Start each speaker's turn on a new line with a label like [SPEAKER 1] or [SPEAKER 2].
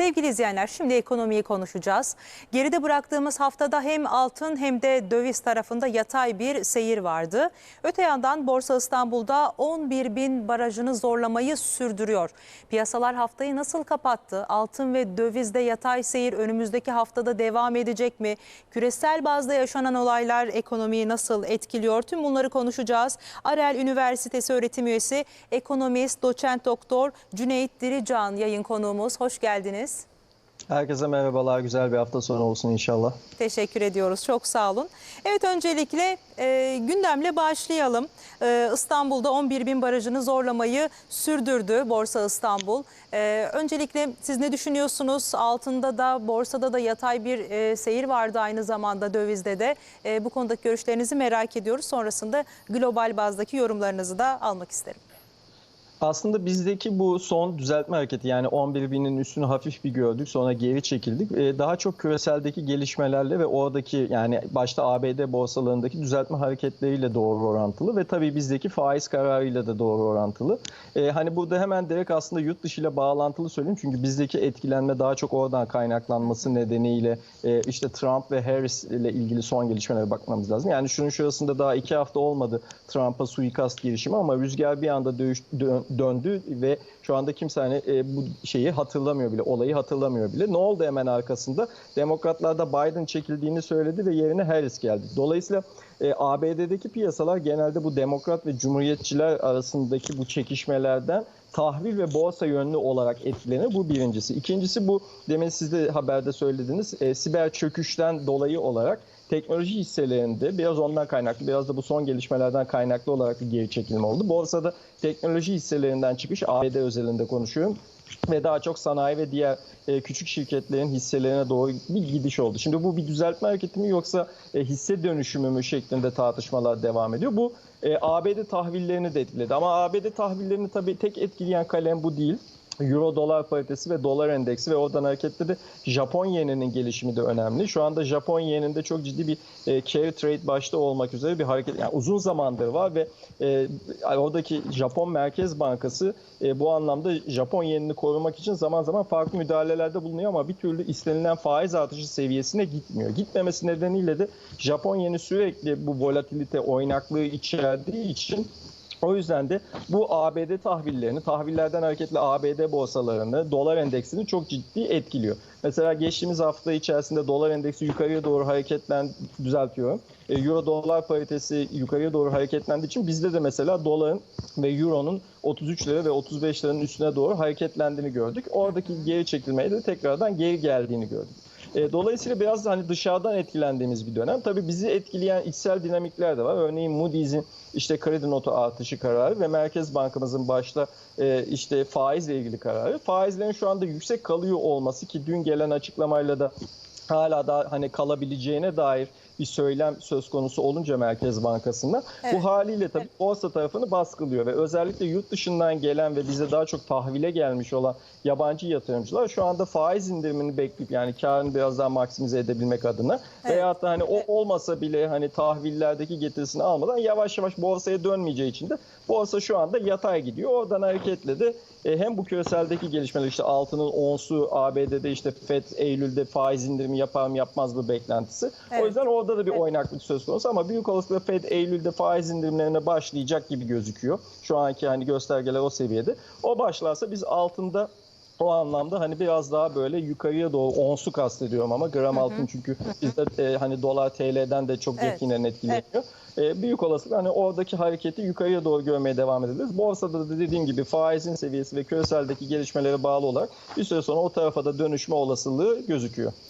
[SPEAKER 1] Sevgili izleyenler şimdi ekonomiyi konuşacağız. Geride bıraktığımız haftada hem altın hem de döviz tarafında yatay bir seyir vardı. Öte yandan Borsa İstanbul'da 11 bin barajını zorlamayı sürdürüyor. Piyasalar haftayı nasıl kapattı? Altın ve dövizde yatay seyir önümüzdeki haftada devam edecek mi? Küresel bazda yaşanan olaylar ekonomiyi nasıl etkiliyor? Tüm bunları konuşacağız. Arel Üniversitesi öğretim üyesi ekonomist doçent doktor Cüneyt Dirican yayın konuğumuz. Hoş geldiniz.
[SPEAKER 2] Herkese merhabalar. Güzel bir hafta sonu olsun inşallah.
[SPEAKER 1] Teşekkür ediyoruz. Çok sağ olun. Evet öncelikle e, gündemle başlayalım. E, İstanbul'da 11 bin barajını zorlamayı sürdürdü Borsa İstanbul. E, öncelikle siz ne düşünüyorsunuz? Altında da borsada da yatay bir e, seyir vardı aynı zamanda dövizde de. E, bu konudaki görüşlerinizi merak ediyoruz. Sonrasında global bazdaki yorumlarınızı da almak isterim.
[SPEAKER 2] Aslında bizdeki bu son düzeltme hareketi yani 11 binin üstünü hafif bir gördük sonra geri çekildik. Ee, Daha çok küreseldeki gelişmelerle ve oradaki yani başta ABD borsalarındaki düzeltme hareketleriyle doğru orantılı ve tabii bizdeki faiz kararıyla da doğru orantılı. Ee, Hani burada hemen direkt aslında yurt dışı ile bağlantılı söyleyeyim çünkü bizdeki etkilenme daha çok oradan kaynaklanması nedeniyle e, işte Trump ve Harris ile ilgili son gelişmelere bakmamız lazım. Yani şunun şurasında daha iki hafta olmadı Trump'a suikast girişimi ama rüzgar bir anda dövüş, dö- döndü ve şu anda kimse hani e, bu şeyi hatırlamıyor bile, olayı hatırlamıyor bile. Ne oldu hemen arkasında? Demokratlar da Biden çekildiğini söyledi ve yerine Harris geldi. Dolayısıyla e, ABD'deki piyasalar genelde bu demokrat ve cumhuriyetçiler arasındaki bu çekişmelerden tahvil ve borsa yönlü olarak etkilenir. Bu birincisi. İkincisi bu demin siz de haberde söylediniz e, siber çöküşten dolayı olarak teknoloji hisselerinde biraz ondan kaynaklı biraz da bu son gelişmelerden kaynaklı olarak bir geri çekilme oldu. Borsada teknoloji hisselerinden çıkış ABD özelinde konuşuyorum ve daha çok sanayi ve diğer e, küçük şirketlerin hisselerine doğru bir gidiş oldu. Şimdi bu bir düzeltme hareketi mi yoksa e, hisse dönüşümü mü şeklinde tartışmalar devam ediyor. Bu e, ABD tahvillerini de etkiledi ama ABD tahvillerini tabii tek etkileyen kalem bu değil. Euro dolar paritesi ve dolar endeksi ve oradan hareketle de Japon yeninin gelişimi de önemli. Şu anda Japon yeninde çok ciddi bir e, carry trade başta olmak üzere bir hareket yani uzun zamandır var ve e, oradaki Japon Merkez Bankası e, bu anlamda Japon yenini korumak için zaman zaman farklı müdahalelerde bulunuyor ama bir türlü istenilen faiz artışı seviyesine gitmiyor. Gitmemesi nedeniyle de Japon yeni sürekli bu volatilite oynaklığı içerdiği için o yüzden de bu ABD tahvillerini, tahvillerden hareketle ABD borsalarını, dolar endeksini çok ciddi etkiliyor. Mesela geçtiğimiz hafta içerisinde dolar endeksi yukarıya doğru hareketlen düzeltiyorum. E, Euro dolar paritesi yukarıya doğru hareketlendiği için bizde de mesela doların ve euronun 33 lira ve 35 liranın üstüne doğru hareketlendiğini gördük. Oradaki geri çekilmeye de tekrardan geri geldiğini gördük. E, Dolayısıyla biraz hani dışarıdan etkilendiğimiz bir dönem. Tabii bizi etkileyen içsel dinamikler de var. Örneğin Moody's'in işte kredi notu artışı kararı ve Merkez Bankamızın başta e, işte faizle ilgili kararı. Faizlerin şu anda yüksek kalıyor olması ki dün gelen açıklamayla da hala da hani kalabileceğine dair bir söylem söz konusu olunca Merkez Bankası'nda
[SPEAKER 1] Evet.
[SPEAKER 2] bu haliyle tabii borsa tarafını baskılıyor ve özellikle yurt dışından gelen ve bize daha çok tahvile gelmiş olan yabancı yatırımcılar şu anda faiz indirimini bekleyip yani karını biraz daha maksimize edebilmek adına
[SPEAKER 1] Evet.
[SPEAKER 2] veyahut da hani o olmasa bile hani tahvillerdeki getirisini almadan yavaş yavaş borsaya dönmeyeceği için de borsa şu anda yatay gidiyor. Oradan hareketle de e, hem bu küreseldeki gelişmeler işte altının onsu ABD'de işte FED Eylül'de faiz indirimi yapar mı yapmaz mı beklentisi.
[SPEAKER 1] Evet.
[SPEAKER 2] O yüzden orada da bir
[SPEAKER 1] Evet.
[SPEAKER 2] oynaklık söz konusu ama büyük olasılıkla FED Eylül'de faiz indirimlerine başlayacak gibi gözüküyor. Şu anki hani göstergeler o seviyede. O başlarsa biz altında o anlamda hani biraz daha böyle yukarıya doğru onsu kastediyorum ama gram altın çünkü bizde e, hani dolar TL'den de çok
[SPEAKER 1] Evet.
[SPEAKER 2] yakinen etkileniyor. E, büyük olasılıkla hani oradaki hareketi yukarıya doğru görmeye devam edeceğiz. Borsada da dediğim gibi faizin seviyesi ve küreseldeki gelişmelere bağlı olarak bir süre sonra o tarafa da dönüşme olasılığı gözüküyor.